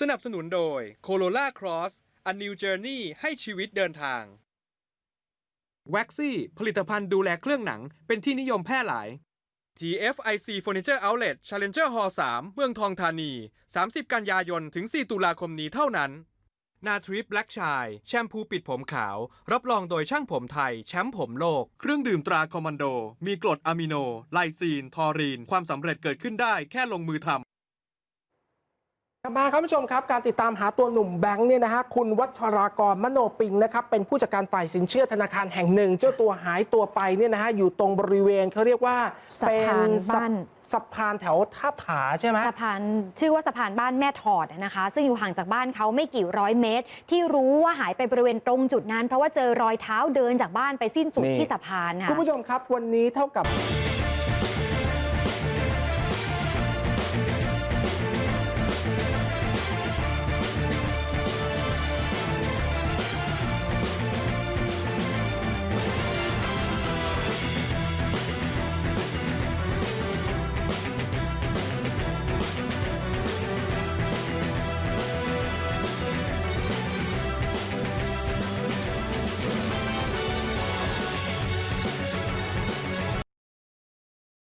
สนับสนุนโดย Corolla Cross A New Journey ให้ชีวิตเดินทาง w a x y ผลิตภัณฑ์ดูแลเครื่องหนังเป็นที่นิยมแพร่หลาย TFIC Furniture Outlet Challenger Hall 3 เมืองทองธานี 30 กันยายน ถึง 4 ตุลาคมนี้เท่านั้น นาทริปแบล็กชายแชมพูปิดผมขาว รับรองโดยช่างผมไทย แชมป์ผมโลก เครื่องดื่มตราคอมมานโด มีกรดอะมิโน ไลซีน ทอรีน ความสำเร็จเกิดขึ้นได้แค่ลงมือทำกลับ มาครับผู้ชมครับการติดตามหาตัวหนุ่มแบงค์เนี่ยนะฮะคุณวัชรากรมโนปิงนะครับเป็นผู้จัดการฝ่ายสินเชื่อธนาคารแห่งหนึ่ง เจ้าตัวหายตัวไปเนี่ยนะฮะอยู่ตรงบริเวณเขาเรียกว่าสะพานเป็สะบ้านสะพานแถวท่าผาใช่ไหมสะพานชื่อว่าสะพานบ้านแม่ถอดนะคะ ซึ่งอยู่ห่างจากบ้านเขาไม่กี่ร้อยเมตร ที่รู้ว่าหายไปบริเวณตรงจุดนั้น เพราะว่าเจอรอยเท้าเดินจากบ้านไปสิ้นสุดนี่ที่สะพานค่ะคุณผู้ชมครับวันนี้เท่ากับ